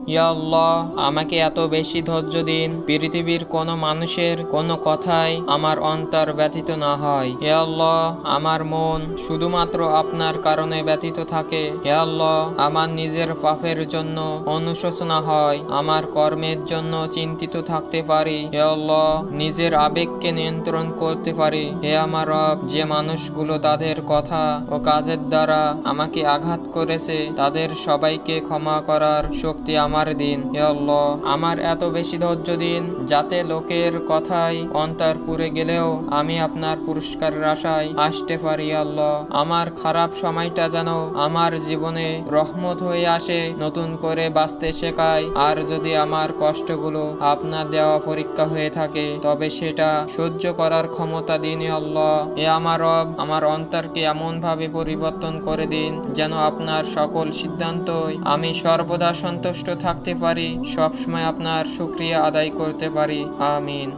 আল্লাহ, আমাকে এত বেশি ধৈর্য দিন। পৃথিবীর কোনো মানুষের কোনো কথাই আমার অন্তর ব্যতীত না হয়। হে আল্লাহ, আমার মন শুধুমাত্র আপনার কারণে ব্যতীত থাকে। হে আল্লাহ, আমার নিজের পাপের জন্য অনুশোচনা হয়। আমার কর্মের জন্য চিন্তিত থাকতে পারি। হে আল্লাহ, নিজের আবেগকে নিয়ন্ত্রণ করতে পারি। হে আমার রব, যে মানুষগুলো তাদের কথা ও কাজের দ্বারা আমাকে আঘাত করেছে, তাদের সবাইকে ক্ষমা করার শক্তি আমার দিন। হে আল্লাহ, আমার এত বেশি ধৈর্য দিন, যাতে লোকের কথায় অন্তর পুড়ে গেলেও আমি আপনার পুরস্কারের আশায় আসতে পারি আল্লাহ। আমার খারাপ সময়টা যেন আমার জীবনে রহমত হয়ে আসে, নতুন করে বাঁচতে শেখায়। আর যদি আমার কষ্টগুলো আপনার দেওয়া পরীক্ষা হয়ে থাকে, তবে সেটা সহ্য করার ক্ষমতা দিন আল্লাহ। এ আমার রব, আমার অন্তরকে এমন ভাবে পরিবর্তন করে দিন, যেন আপনার সকল সিদ্ধান্তই আমি সর্বদা সন্তুষ্ট থাকতে পারি সবসময় আপনার সুক্রিয়া আদায় করতে পারি। আমিন।